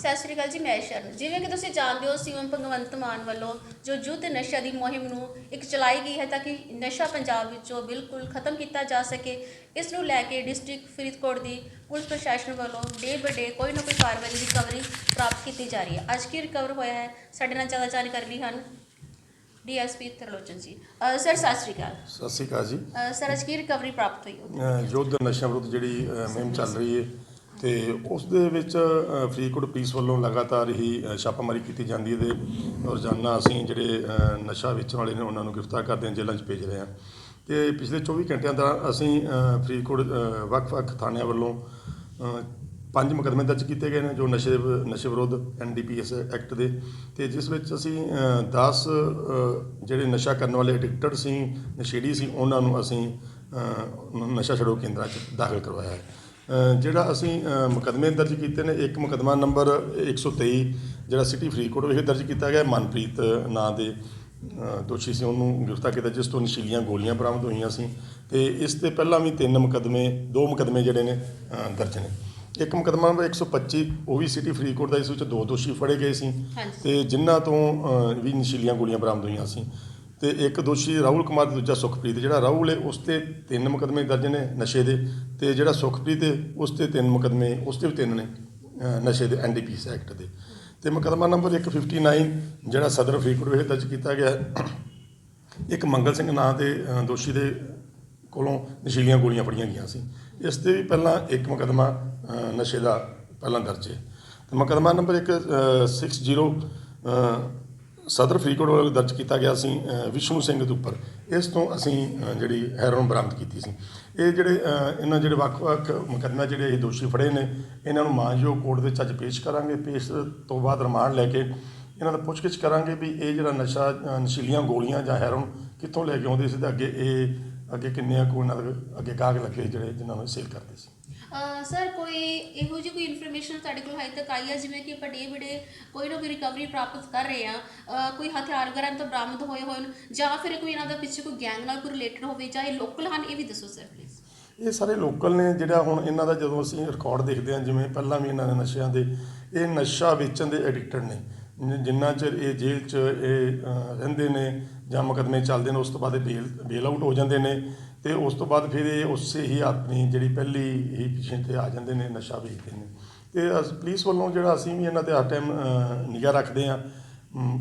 ਸਤਿ ਸ਼੍ਰੀ ਅਕਾਲ ਜੀ ਮੈਂ ਸ਼ਰਨ। ਜਿਵੇਂ ਕਿ ਤੁਸੀਂ ਜਾਣਦੇ ਹੋ ਸੀਐਮ ਭਗਵੰਤ ਮਾਨ ਵੱਲੋਂ ਜੋ ਯੁੱਧ ਨਸ਼ਾ ਦੀ ਮੁਹਿੰਮ ਨੂੰ ਇੱਕ ਚਲਾਈ ਗਈ ਹੈ ਤਾਂ ਕਿ ਨਸ਼ਾ ਪੰਜਾਬ ਵਿੱਚੋਂ ਬਿਲਕੁਲ ਖਤਮ ਕੀਤਾ ਜਾ ਸਕੇ ਇਸ ਨੂੰ ਲੈ ਕੇ ਡਿਸਟ੍ਰਿਕਟ ਫਰੀਦਕੋਟ ਦੀ ਪੁਲਿਸ ਪ੍ਰਸ਼ਾਸਨ ਵੱਲੋਂ ਡੇ ਬਾਏ ਡੇ ਕੋਈ ਨਾ ਕੋਈ ਕਾਰਵਾਈ ਦੀ ਰਿਕਵਰੀ ਪ੍ਰਾਪਤ ਕੀਤੀ ਜਾ ਰਹੀ ਹੈ। ਅੱਜ ਕੀ ਰਿਕਵਰ ਹੋਇਆ ਹੈ ਸਾਡੇ ਨਾਲ ਜ਼ਿਆਦਾ ਜਾਣਕਾਰੀ ਲਈ ਹਨ ਡੀਐਸਪੀ ਤਰਲੋਚਨ ਜੀ। ਸਰ ਸਤਿ ਸ਼੍ਰੀ ਅਕਾਲ। ਸਤਿ ਸ਼੍ਰੀ ਅਕਾਲ ਜੀ। ਸਰ ਅੱਜ ਕੀ ਰਿਕਵਰੀ ਪ੍ਰਾਪਤ ਹੋਈ? ਅ, ਯੁੱਧ ਨਸ਼ਾ ਵਿਰੁੱਧ ਜਿਹੜੀ ਮੁਹਿੰਮ ਚੱਲ ਰਹੀ ਹੈ ਤੇ ਉਸ ਦੇ ਵਿੱਚ ਫਰੀਦਕੋਟ ਪੁਲਿਸ ਵੱਲੋਂ ਲਗਾਤਾਰ ਹੀ ਛਾਪਾਮਾਰੀ ਕੀਤੀ ਜਾਂਦੀ ਹੈ ਤੇ ਰੋਜ਼ਾਨਾ ਅਸੀਂ ਜਿਹੜੇ ਨਸ਼ਾ ਵੇਚਣ ਵਾਲੇ ਨੇ ਉਹਨਾਂ ਨੂੰ ਗ੍ਰਿਫਤਾਰ ਕਰਦੇ ਹਾਂ, ਜੇਲ੍ਹਾਂ 'ਚ ਭੇਜ ਰਹੇ ਹਾਂ। ਤੇ ਪਿਛਲੇ 24 ਘੰਟਿਆਂ ਦਾ ਅਸੀਂ ਫਰੀਦਕੋਟ ਵੱਖ-ਵੱਖ ਥਾਣਿਆਂ ਵੱਲੋਂ ਪੰਜ ਮੁਕੱਦਮੇ ਦਰਜ ਕੀਤੇ ਗਏ ਨੇ ਜੋ ਨਸ਼ੇ ਨਸ਼ੇ ਵਿਰੁੱਧ ਐਨਡੀਪੀਐਸ ਐਕਟ ਦੇ। ਤੇ ਜਿਸ ਵਿੱਚ ਅਸੀਂ 10 ਜਿਹੜੇ ਨਸ਼ਾ ਕਰਨ ਵਾਲੇ ਐਡਿਕਟਡ ਸੀ, ਨਸ਼ੇੜੀ ਸੀ, ਉਹਨਾਂ ਨੂੰ ਅਸੀਂ ਨਸ਼ਾ ਛਡੋ ਕੇਂਦਰਾਂ 'ਚ ਦਾਖਲ ਕਰਵਾਇਆ ਹੈ। ਜਿਹੜਾ ਅਸੀਂ ਮੁਕੱਦਮੇ ਦਰਜ ਕੀਤੇ ਨੇ ਇੱਕ ਮੁਕੱਦਮਾ ਨੰਬਰ 123 ਜਿਹੜਾ ਸਿਟੀ ਫਰੀਦਕੋਟ ਵਿਖੇ ਦਰਜ ਕੀਤਾ ਗਿਆ ਮਨਪ੍ਰੀਤ ਨਾਂ ਦੇ ਦੋਸ਼ੀ ਸੀ। ਉਹਨੂੰ ਗ੍ਰਿਫਤਾਰ ਕੀਤਾ ਜਿਸ ਤੋਂ ਨਸ਼ੀਲੀਆਂ ਗੋਲੀਆਂ ਬਰਾਮਦ ਹੋਈਆਂ ਸੀ। ਤੇ ਇਸ ਤੇ ਪਹਿਲਾਂ ਵੀ ਤਿੰਨ ਮੁਕੱਦਮੇ ਦੋ ਮੁਕੱਦਮੇ ਜਿਹੜੇ ਨੇ ਦਰਜ ਨੇ। ਇੱਕ ਮੁਕੱਦਮਾ ਨੰਬਰ 125 ਉਹ ਵੀ ਸਿਟੀ ਫਰੀਦਕੋਟ ਦਾ ਇਸ ਵਿੱਚ ਦੋ ਦੋਸ਼ੀ ਫੜੇ ਗਏ ਸੀ। ਤੇ ਜਿਨ੍ਹਾਂ ਤੋਂ ਵੀ ਨਸ਼ੀਲੀਆਂ ਗੋਲੀਆਂ ਬਰਾਮਦ ਹੋਈਆਂ ਸੀ। ਤੇ ਇੱਕ ਦੋਸ਼ੀ ਰਾਹੁਲ ਕੁਮਾਰ ਤੇ ਦੂਜਾ ਸੁਖਪ੍ਰੀਤ। ਜਿਹੜਾ ਰਾਹੁਲ ਹੈ ਉਸ ਤੇ ਤਿੰਨ ਮੁਕੱਦਮੇ ਦਰਜ ਨੇ ਨਸ਼ੇ ਦੇ ਤੇ ਜਿਹੜਾ ਸੁਖਪ੍ਰੀਤ ਹੈ ਉਸ ਤੇ ਤਿੰਨ ਮੁਕੱਦਮੇ ਉਸ ਤੇ ਵੀ ਤਿੰਨ ਨੇ ਨਸ਼ੇ ਦੇ ਐਨਡੀਪੀਐਸ ਐਕਟ ਦੇ। ਤੇ ਮੁਕੱਦਮਾ ਨੰਬਰ 159 ਜਿਹੜਾ ਸਦਰ ਫਰੀਦਕੋਟ ਵਿਖੇ ਦਰਜ ਕੀਤਾ ਗਿਆ ਇੱਕ ਮੰਗਲ ਸਿੰਘ ਨਾਂ ਦੇ ਦੋਸ਼ੀ ਦੇ ਕੋਲੋਂ ਨਸ਼ੀਲੀਆਂ ਗੋਲੀਆਂ ਫੜੀਆਂ ਗਈਆਂ ਸੀ। ਇਸ ਤੇ ਵੀ ਪਹਿਲਾਂ ਇੱਕ ਮੁਕੱਦਮਾ ਨਸ਼ੇ ਦਾ ਪਹਿਲਾਂ ਦਰਜ ਹੈ। ਤੇ ਮੁਕੱਦਮਾ ਨੰਬਰ ਇੱਕ ਅ, 60 ਸਦਰ ਫਰੀਦਕੋਟ ਵੱਲੋਂ ਦਰਜ ਕੀਤਾ ਗਿਆ ਸੀ ਵਿਸ਼ਨੂੰ ਸਿੰਘ ਦੇ ਉੱਪਰ। ਇਸ ਤੋਂ ਅਸੀਂ ਜਿਹੜੀ ਹੈਰੋਨ ਬਰਾਮਦ ਕੀਤੀ ਸੀ। ਇਹ ਜਿਹੜੇ ਇਹਨਾਂ ਜਿਹੜੇ ਵੱਖ-ਵੱਖ ਮੁਕੱਦਮਾ ਜਿਹੜੇ ਇਹ ਦੋਸ਼ੀ ਫੜੇ ਨੇ, ਇਹਨਾਂ ਨੂੰ ਮਾਨਯੋਗ ਕੋਰਟ ਵਿੱਚ ਅੱਜ ਪੇਸ਼ ਕਰਾਂਗੇ। ਪੇਸ਼ ਤੋਂ ਬਾਅਦ ਰਿਮਾਂਡ ਲੈ ਕੇ ਇਹਨਾਂ ਦਾ ਪੁੱਛਗਿੱਛ ਕਰਾਂਗੇ ਵੀ ਇਹ ਜਿਹੜਾ ਨਸ਼ਾ ਨਸ਼ੀਲੀਆਂ ਗੋਲੀਆਂ ਜਾਂ ਹੈਰੋਨ ਕਿੱਥੋਂ ਲੈ ਕੇ ਆਉਂਦੇ ਸੀ ਤੇ ਅੱਗੇ ਇਹ, ਅੱਗੇ ਕਿੰਨੇ ਕੁ ਇਹਨਾਂ ਦੇ ਅੱਗੇ ਕਾਗ ਲੱਗੇ ਜਿਹੜੇ ਜਿਨ੍ਹਾਂ ਨੂੰ ਸੇਲ ਕਰਦੇ ਸੀ। ਸਰ, ਕੋਈ ਇਹੋ ਜਿਹੀ ਕੋਈ ਇਨਫੋਰਮੇਸ਼ਨ ਤੁਹਾਡੇ ਕੋਲ ਹਜੇ ਤੱਕ ਆਈ ਹੈ ਜਿਵੇਂ ਕਿ ਵੱਡੇ ਵੱਡੇ ਕੋਈ ਨਾ ਕੋਈ ਰਿਕਵਰੀ ਪ੍ਰਾਪਤ ਕਰ ਰਹੇ ਆ ਕੋਈ ਹਥਿਆਰ ਵਗੈਰਾ ਤੋਂ ਬਰਾਮਦ ਹੋਏ ਹੋਣ, ਜਾਂ ਫਿਰ ਕੋਈ ਇਹਨਾਂ ਦਾ ਪਿੱਛੇ ਕੋਈ ਗੈਂਗ ਨਾਲ ਕੋਈ ਰਿਲੇਟਡ ਹੋਵੇ, ਜਾਂ ਇਹ ਲੋਕਲ ਹਨ, ਇਹ ਵੀ ਦੱਸੋ ਸਰ ਪਲੀਜ਼ ਇਹ ਸਾਰੇ ਲੋਕਲ ਨੇ, ਜਿਹੜਾ ਹੁਣ ਇਹਨਾਂ ਦਾ ਜਦੋਂ ਅਸੀਂ ਰਿਕਾਰਡ ਦੇਖਦੇ ਹਾਂ, ਜਿਵੇਂ ਪਹਿਲਾਂ ਵੀ ਇਹਨਾਂ ਦੇ ਨਸ਼ਿਆਂ ਦੇ, ਇਹ ਨਸ਼ਾ ਵੇਚਣ ਦੇ ਐਡਿਕਟਡ ਨੇ। ਜਿੰਨਾ ਚਿਰ ਇਹ ਜੇਲ੍ਹ 'ਚ ਇਹ ਰਹਿੰਦੇ ਨੇ ਜਾਂ ਮੁਕੱਦਮੇ ਚੱਲਦੇ ਨੇ, ਉਸ ਤੋਂ ਬਾਅਦ ਇਹ ਬੇਲ ਬੇਲ ਆਊਟ ਹੋ ਜਾਂਦੇ ਨੇ ਤੇ ਉਸ ਤੋਂ ਬਾਅਦ ਫਿਰ ਇਹ ਉਸੇ ਹੀ ਆਪਣੀ ਜਿਹੜੀ ਪਹਿਲੀ ਹੀ ਪਿੱਛੇ ਤੇ ਆ ਜਾਂਦੇ ਨੇ, ਨਸ਼ਾ ਵੇਚਦੇ ਨੇ। ਤੇ ਅਸ- ਪੁਲਿਸ ਵੱਲੋਂ ਜਿਹੜਾ ਅਸੀਂ ਵੀ ਇਹਨਾਂ ਤੇ ਹਰ ਟਾਈਮ ਨਿਗਾਹ ਰੱਖਦੇ ਹਾਂ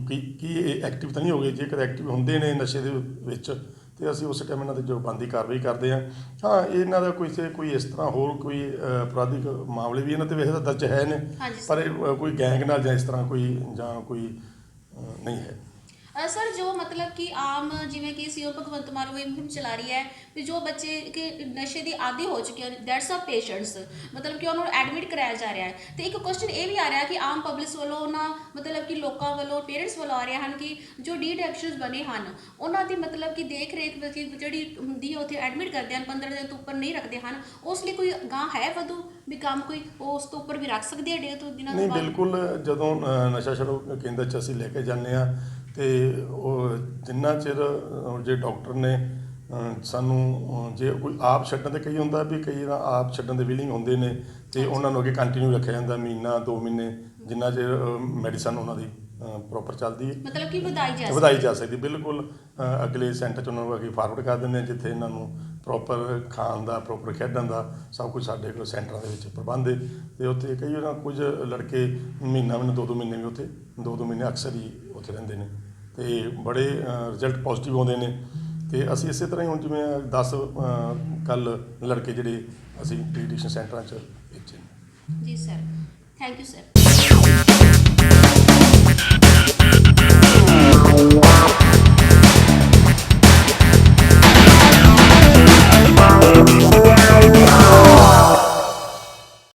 ਕਿ, ਕੀ ਇਹ ਐਕਟਿਵ ਤਾਂ ਨਹੀਂ ਹੋ ਗਏ, ਜੇਕਰ ਐਕਟਿਵ ਹੁੰਦੇ ਨੇ ਨਸ਼ੇ ਦੇ ਵਿੱਚ ਤੇ ਅਸੀਂ ਉਸ ਟਾਈਮ ਇਹਨਾਂ ਤੇ ਜੋ ਬੰਦੀ ਕਾਰਵਾਈ ਕਰਦੇ ਹਾਂ। ਹਾਂ ਇਹਨਾਂ ਦਾ ਕੋਈ ਸੇ ਕੋਈ ਇਸ ਤਰ੍ਹਾਂ ਹੋਰ ਕੋਈ ਅ, ਅਪਰਾਧਿਕ ਮਾਮਲੇ ਵੀ ਇਹਨਾਂ ਤੇ ਵੈਸੇ ਤਾਂ ਦਰਜ ਹੈ ਨੇ ਪਰ ਇਹ, ਅ, ਕੋਈ ਗੈਂਗ ਨਾਲ ਜਾਂ ਇਸ ਤਰ੍ਹਾਂ ਕੋਈ ਜਾਂ ਕੋਈ ਅ, ਨਹੀਂ ਹੈ। ਸਰ ਜੋ ਮਤਲਬ ਕਿ ਆਮ ਜਿਵੇਂ ਕਿ ਸੀਓ ਭਗਵੰਤ ਮਾਨ ਉਹ ਇਹ ਮੁਹਿੰਮ ਚਲਾ ਰਹੀ ਹੈ ਵੀ ਜੋ ਬੱਚੇ ਕਿ ਨਸ਼ੇ ਦੀ ਆਦੀ ਹੋ ਚੁੱਕੇ ਹਨ ਦੈਟਸ ਆ ਪੇਸ਼ੈਂਟਸ ਮਤਲਬ ਕਿ ਉਹਨਾਂ ਨੂੰ ਐਡਮਿਟ ਕਰਾਇਆ ਜਾ ਰਿਹਾ ਹੈ। ਤੇ ਇੱਕ ਕੁਐਸਚਨ ਇਹ ਵੀ ਆ ਰਿਹਾ ਕਿ ਆਮ ਪਬਲਿਕ ਵੱਲੋਂ ਉਹਨਾਂ ਮਤਲਬ ਕਿ ਲੋਕਾਂ ਵੱਲੋਂ ਪੇਰੈਂਟਸ ਵੱਲੋਂ ਆ ਰਿਹਾ ਹਨ ਕਿ ਜੋ ਡੀ ਐਡਿਕਸ਼ਨਸ ਬਣੇ ਹਨ ਉਹਨਾਂ ਦੀ ਮਤਲਬ ਕਿ ਦੇਖ ਰੇਖ ਵਿੱਚ ਜਿਹੜੀ ਹੁੰਦੀ ਹੈ ਉੱਥੇ ਐਡਮਿਟ ਕਰਦੇ ਹਨ 15 ਦਿਨ ਤੋਂ ਉੱਪਰ ਨਹੀਂ ਰੱਖਦੇ ਹਨ ਉਸ ਲਈ ਕੋਈ ਗਾਂ ਹੈ ਵਧੂ? ਵੀ ਕੰਮ ਕੋਈ ਉਸ ਤੋਂ ਉੱਪਰ ਵੀ ਰੱਖ ਸਕਦੇ ਆ ਡੇ ਤੋਂ ਦਿਨਾਂ ਤੋਂ ਨਹੀਂ ਬਾਅਦ? ਬਿਲਕੁਲ ਜਦੋਂ ਨਸ਼ਾ ਛਡੋ ਕੇਂਦਰ ਚ ਅਸੀਂ ਲੈ ਕੇ ਜਾਂਦੇ ਆ ਤੇ ਉਹ ਜਿੰਨਾ ਚਿਰ ਜੇ ਡਾਕਟਰ ਨੇ ਸਾਨੂੰ ਜੇ ਕੋਈ ਆਪ ਛੱਡਣ ਤੇ ਕਈ ਹੁੰਦਾ ਵੀ ਕਈ ਨਾ ਆਪ ਛੱਡਣ ਦੇ ਵਿਲਿੰਗ ਹੁੰਦੇ ਨੇ ਤੇ ਉਹਨਾਂ ਨੂੰ ਅੱਗੇ ਕੰਟੀਨਿਊ ਰੱਖਿਆ ਜਾਂਦਾ ਮਹੀਨਾ 2 ਮਹੀਨੇ ਜਿੰਨਾ ਚਿਰ ਮੈਡੀਸਨ ਉਹਨਾਂ ਦੀ ਪ੍ਰੋਪਰ ਚੱਲਦੀ ਹੈ। ਮਤਲਬ ਕਿ ਵਧਾਈ ਜਾ ਵਧਾਈ ਜਾ ਸਕਦੀ ਬਿਲਕੁਲ ਅਗਲੇ ਸੈਂਟਰ ਚ ਉਹਨਾਂ ਨੂੰ ਅੱਗੇ ਫਾਰਵਰਡ ਕਰ ਦਿੰਦੇ ਆ ਜਿੱਥੇ ਇਹਨਾਂ ਨੂੰ ਪ੍ਰੋਪਰ ਖਾਣ ਦਾ ਪ੍ਰੋਪਰ ਖੇਡਣ ਦਾ ਸਭ ਕੁਝ ਸਾਡੇ ਕੋਲ ਸੈਂਟਰਾਂ ਦੇ ਵਿੱਚ ਪ੍ਰਬੰਧ ਹੈ ਤੇ ਉੱਥੇ ਕਈ ਵਾਰ ਕੁਝ ਲੜਕੇ ਮਹੀਨਾ ਮਹੀਨਾ ਦੋ ਦੋ ਮਹੀਨੇ ਵੀ ਉੱਥੇ ਦੋ ਦੋ ਮਹੀਨੇ ਅਕਸਰ ਹੀ ਉੱਥੇ ਰਹਿੰਦੇ ਨੇ। ਤੇ ਬੜੇ ਰਿਜ਼ਲਟ ਪੋਜ਼ਿਟਿਵ ਆਉਂਦੇ ਨੇ। ਤੇ ਅਸੀਂ ਇਸੇ ਤਰ੍ਹਾਂ ਹੀ ਹੁਣ ਜਿਵੇਂ 10 ਕੱਲ ਲੜਕੇ ਜਿਹੜੇ ਅਸੀਂ ਟ੍ਰੀਡੀਸ਼ਨ ਸੈਂਟਰਾਂ 'ਚ ਭੇਜੇ ਜੀ ਸਰ ਥੈਂਕ ਯੂ ਸਰ